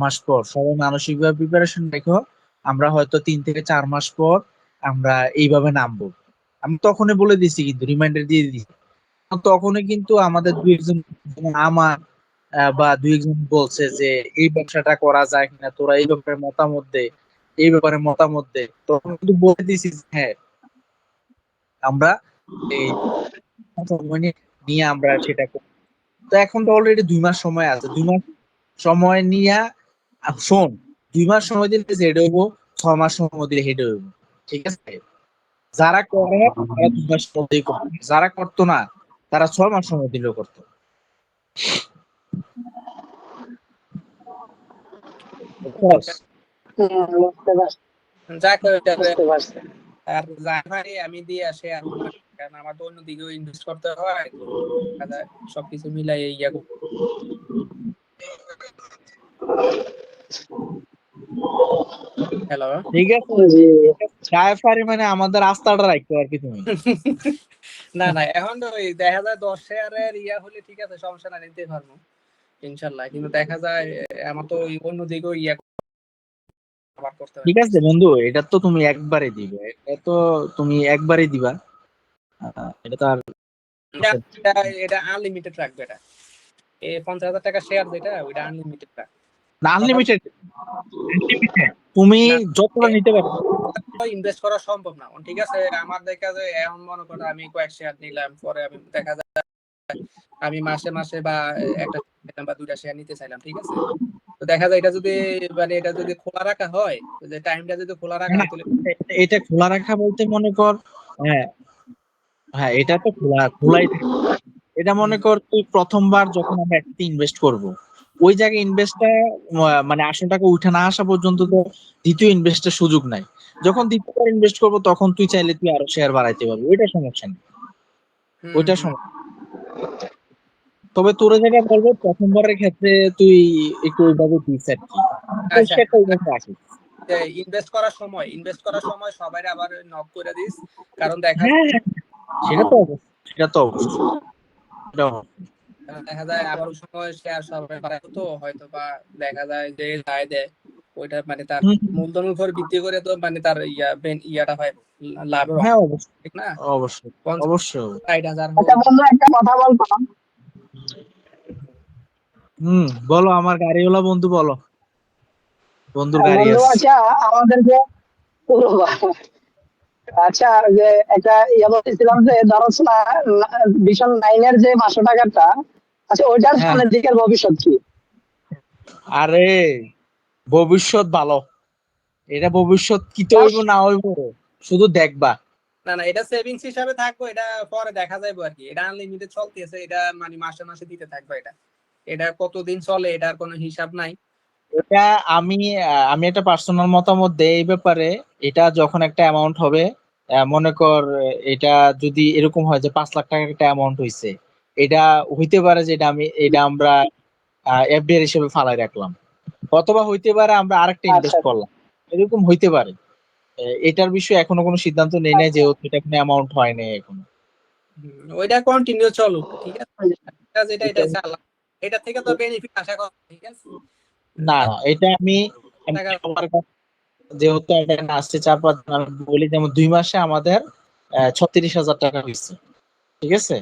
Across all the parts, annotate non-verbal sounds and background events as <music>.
মাস পর। সবাই মানসিকভাবে প্রিপারেশন রেখো আমরা হয়তো তিন থেকে চার মাস পর আমরা এইভাবে নামবো। আমি তখনই বলে দিছি কিন্তু রিমাইন্ডার দিয়ে দিছি। তখনই কিন্তু আমাদের দুই একজন, আমার বা দুই একজন বলছে যে, এই ব্যবসাটা করা যায় কিনা? তোরা এই ব্যাপারে মতামত দে, এই ব্যাপারে মতামত দে। তখন কিন্তু বলে দিছি হ্যাঁ আমরা এই নিয়ে- আমরা সেটা। তো এখন তো অলরেডি দুই মাস সময় আছে। দুই মাস সময় নিয়ে শোন দুই মাস সময় দিলে হেড হইব ছয় মাস সময় দিলে হেড হইব ঠিক আছে? যারা করে তারা দুই মাস মধ্যেই করবে যারা করতো না তারা ছয় মাস সময় দিলেও করতো। আর যা পারি আমি দিয়ে আসে আর কারণ আমার তো অন্যদিকেও ইনভেস্ট করতে হয়। সবকিছু মিলাই ইয়া কর- ঠিক আছে গায়ে পারি মানে আমাদের আস্থাটা রাখতো আর কি তুমি। <laughs> না না এখন তো ওই দেখা যায় দশ শেয়ারের ইয়া হলে ঠিক আছে সমস্যা না নিতে পারব ইনশাল্লাহ। কিন্তু দেখা যায় আমার তো অন্যদিকেও ইয়া ঠিক আছে বন্ধু এটা তো তুমি একবারে দিবে এটা তো তুমি একবারে দিবা। এটা তো আর এটা- আনলিমিটেড রাখবে এটা। এই পঞ্চাশ হাজার টাকা শেয়ার যেটা ওইটা আনলিমিটেড রাখ। না আনলিমিটেড তুমি যতটা নিতে পারো। ইনভেস্ট করা সম্ভব না ঠিক আছে? আমার দেখা যায় এখন মনে করো আমি কয়েক শেয়ার নিলাম পরে আমি দেখা যায় আমি মাসে মাসে বা একটা বা দুইটা শেয়ার নিতে চাইলাম ঠিক আছে? তো দেখা যায় এটা যদি মানে এটা যদি খোলা রাখা হয় যে টাইমটা যদি খোলা রাখা হয় এটা- খোলা রাখা বলতে মনে কর হ্যাঁ হ্যাঁ এটা তো খোলা খোলাই এটা মনে কর তুই প্রথমবার যখন আমরা একসাথে ইনভেস্ট করব ওই জায়গায় ইনভেস্টটা মানে আসল টাকা উঠে না আসা পর্যন্ত তো দ্বিতীয় ইনভেস্টের সুযোগ নাই। যখন দ্বিতীয়বার ইনভেস্ট করব তখন তুই চাইলে তুই আরও শেয়ার বাড়াইতে পারবি। ওইটা সমস্যা নেই। ওইটা সমস্যা তবে তোর যেটা বলব প্রথমবারের ক্ষেত্রে তুই একটু ওইভাবে দিস আর কি ইনভেস্ট করার সময় ইনভেস্ট করার সময় সবাই আবার নক করে দিস। কারণ দেখা হ্যাঁ হ্যাঁ, সেটা তো সেটা তো অবশ্যই। দেখা যায় আবার সময় শেয়ার সবাই বাড়ায় তো হয়তো বা দেখা যায় যে যায় দেয়। ওইটা মানে তার হুম, মূলধনের উপর ভিত্তি করে তো মানে তার ইয়া বেন ইয়াটা হয় লাভ হ্যাঁ। অবশ্যই। ঠিক না? অবশ্যই অবশ্যই ষাট হাজার আচ্ছা বন্ধু একটা কথা হুম বলো আমার গাড়িওয়ালা বন্ধু বলো। বন্ধুর গাড়ি বন্ধু আছে। আচ্ছা আমাদেরকে পুরো আচ্ছা যে একটা ইয়ে বলতেছিলাম যে ধরো না ভীষণ নাইনের যে পাঁচশো টাকাটা আচ্ছা হ্যাঁ। সামনের দিকের ভবিষ্যৎ কি? আরে ভবিষ্যৎ ভালো। এটা ভবিষ্যৎ কি তো হইব না হইব শুধু দেখবা। না না এটা সেভিংস হিসাবে থাকব এটা পরে দেখা যাবে আর কি। এটা আনলিমিটেড চলতেছে এটা মানে মাসে মাসে দিতে থাকবে এটা। এটা কতদিন চলে এটার কোনো হিসাব নাই। এটা আমি আমি একটা পার্সোনাল মতামত দেই এই ব্যাপারে। এটা যখন একটা অ্যামাউন্ট হবে আহ, মনে কর এটা যদি এরকম হয় যে পাঁচ লাখ টাকার একটা অ্যামাউন্ট হইছে এটা হইতে পারে যে এটা আমি এটা আমরা এফডিআর হিসেবে ফালাই রাখলাম। অথবা হইতে পারে আমরা আরেকটা ইনভেস্ট আচ্ছা। করলাম। এরকম হইতে পারে। এটার বিষয়ে এখনও কোনো সিদ্ধান্ত নেই নাই যেহেতু এটা কোনো অ্যামাউন্ট হয় নাই এখনও। ওইটা কন্টিনিউ চলুক ঠিক আছে? এটা এটা চালা এটা থেকে তো বেনিফিট আশা করা ঠিক আছে? না না এটা আমি যেহেতু এটা আসছে চার পাঁচ বলি যেমন দুই মাসে আমাদের ছত্রিশ হাজার টাকা হয়েছে ঠিক আছে?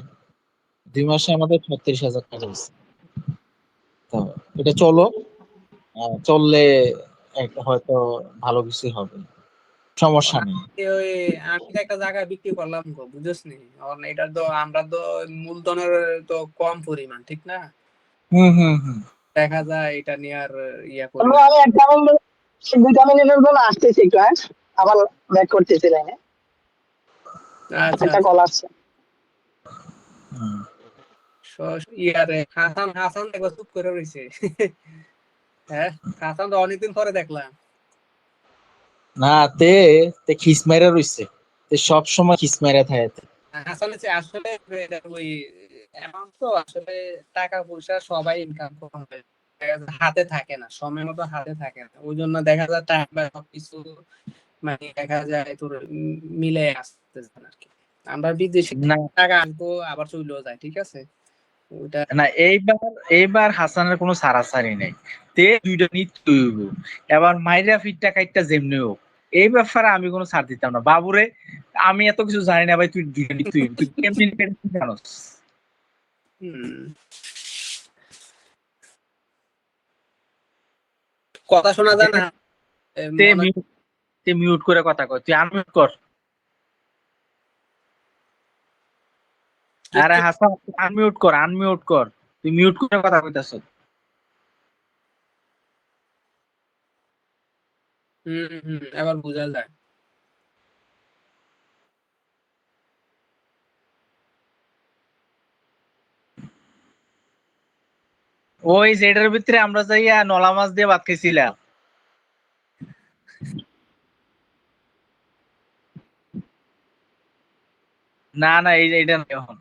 দুই মাসে আমাদের ছত্রিশ হাজার টাকা হয়েছে। এটা চলো চললে হয়তো ভালো কিছু হবে। সমস্যা নেই। ওই আমি একটা জায়গায় বিক্রি করলাম গো বুঝছ নি? এটা তো আমরা তো মূলধনের তো কম পরিমাণ ঠিক না? হুম হুম হুম। দেখা যায় এটা নিয়ে আর ইয়া করি। আমি একটা দুইটা মিনিটের জন্য আসতেছি একটু হ্যাঁ? আবার ব্যাক করতেছি লাইনে। আচ্ছা একটা কল আসছে। হুম। স- ইয়ারে হাসান হাসান দেখো চুপ করে রয়েছে <laughs> হ্যাঁ হাসান তো অনেকদিন পরে দেখলাম। না তে তে খিস মেরে রইছে। তে সব সময় খিস মেরে থাকে। হাসান হচ্ছে আসলে ওই অ্যামাউন্ট তো আসলে টাকা পয়সা সবাই ইনকাম করে। হাতে থাকে না সময় মতো হাতে থাকে না। ওই জন্য দেখা যায় টাকা বা সবকিছু মানে দেখা যায় তোর মিলে আসতেছে না আর কি। আমরা বিদেশে না। টাকা আনব আবার চলেও যায় ঠিক আছে? না এইবার এইবার হাসানের কোনো সারাসারি নেই। তে দুইটা নিত্য হইব। এবার মাইরা ফিটটা কাইটটা যেমনি হোক এই ব্যাপারে আমি কোনো ছাড় দিতাম না। বাবুরে আমি এত কিছু জানি না ভাই তুই দুইটা নিত্য হইব। তুই কেমনি জানোস। কথা শোনা যায় না। তে মিউট তে মিউট করে কথা কয়। তুই আনমিউট কর। আরে হাসান আনমিউট কর আনমিউট কর। তুই মিউট করে কথা কইতাছ। হুম হুম এবার বোঝা যায়। ওই যেটার ভিতরে আমরা যাইয়া নলা মাছ দিয়ে ভাত খাইছিলাম। না না এই এইটা না এখন।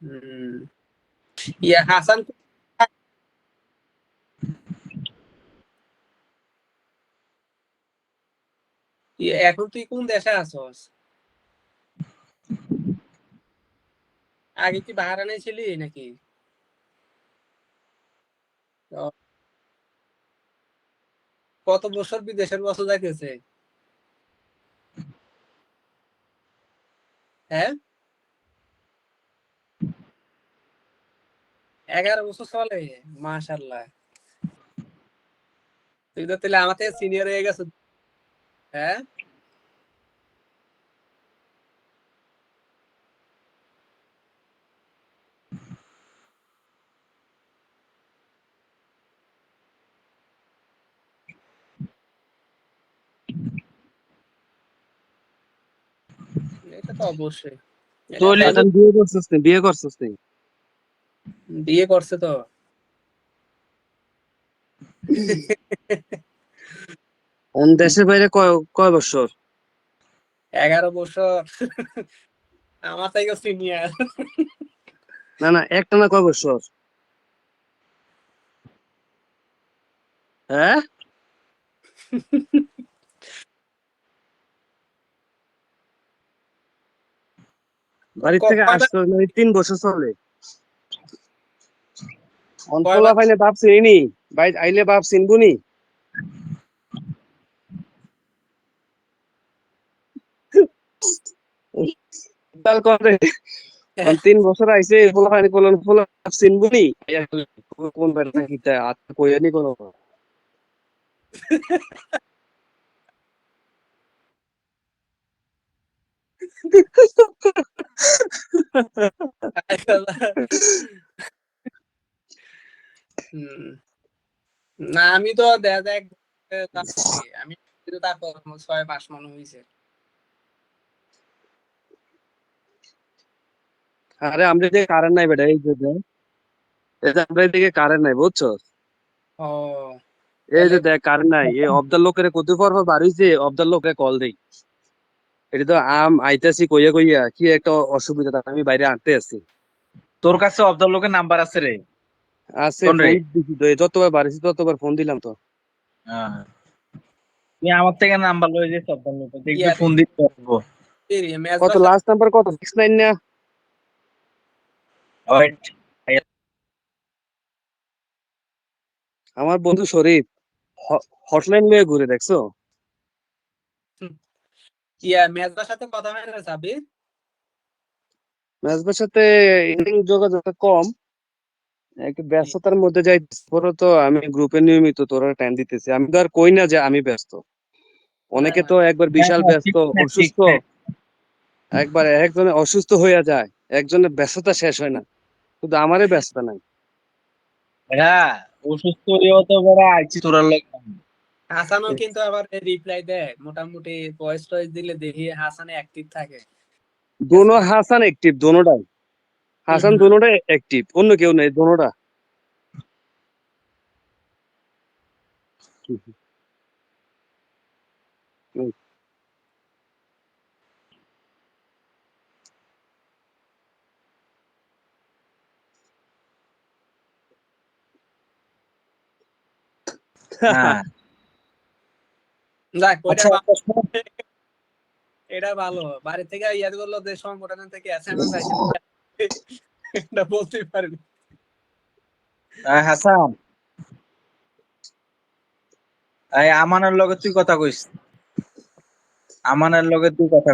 হুম ইয়া হাসান এখন তুই কোন দেশে আছস আগে কি বাহারানে ছিলি নাকি। কত বছর বিদেশের বছর যাইতেছে হ্যাঁ এগারো বছর চলে মাশাল্লাহ তুই তো তাহলে আমার থেকে সিনিয়র হয়ে গেছো। হ্যাঁ? এটা তো অবশ্যই। বিয়ে করছিস বিয়ে করছিস তুই বিয়ে করছে তো। দেশের বাইরে কয় কয় বছর? এগারো বছর। আমার থেকে সিনিয়র। না না একটা না কয় বছর? হ্যাঁ? বাড়ি থেকে আসতো তিন বছর চলে। অন্তলা পাইলে বাপ চিনি। বাইর আইলে বাপ চিনবুনি। তাল করে তিন বছর আইছে পোলা পানি কোলন বাপ চিনবুনি? কোন বেটা কিতা আত কইয়ানি কোন। না আমি তো দেখা যায় আমি তারপর ছয় মাস মনে হয়েছে। আরে আমরা যে কারেন্ট নাই বেটা এই যে দেখ। এই যে আমরা এদিকে কারেন্ট নাই বুঝছ? ও। এই যে দেখ কারেন্ট নাই এই অবদার লোকের কত পর পর বাড়িছে অবদার লোকে কল দেই। এটা তো আম আইতাছি কইয়া কইয়া কি একটা অসুবিধা আমি বাইরে আনতে আছি। তোর কাছে অবদল লোকের নাম্বার আছে রে। আছে যতবার বাড়িছি ততবার ফোন দিলাম তো। হ্যাঁ। আমার থেকে নাম্বার লয়ে যে দেখবি ফোন দিতে পারব। কত লাস্ট নাম্বার কত? সিক্স নাইন না? আমার বন্ধু শরীফ হটলাইন নিয়ে ঘুরে দেখছ? ইয়া ম্যাচবার সাথে কথা হয় না সাবির ম্যাচবার সাথে ইনিং যোগাযোগটা কম। একটু ব্যস্ততার মধ্যে যাই পরে তো আমি গ্রুপে নিয়মিত তোরা টাইম দিতেছি আমি তো আর কই না যে আমি ব্যস্ত। অনেকে তো একবার বিশাল হ্যাঁ, ব্যস্ত না, ঠিক অসুস্থ। একবার একজনে অসুস্থ হয়ে যায় একজনের ব্যস্ততা শেষ হয় না। শুধু আমারই ব্যস্ততা নাই। হ্যাঁ অসুস্থ হয়েও তো বড় আইছি তোর লাগে। হাসানও কিন্তু আবার রিপ্লাই দেয় মোটামুটি ভয়েস টয়েস দিলে দেখি হাসানে অ্যাক্টিভ থাকে। দোনো হাসান অ্যাক্টিভ দোনোটাই। হাসান হুম। দোনোটাই অ্যাক্টিভ অন্য কেউ নেই দোনোটা। হ্যাঁ। আচ্ছা এটা ভালো। বাড়ি থেকে ইয়াদ করল যে সংগঠন থেকে আইছে এটা বলতেই পারিনি। হাসান। আমানের লগে তুই কথা কইস। আমানের লগে তুই কথা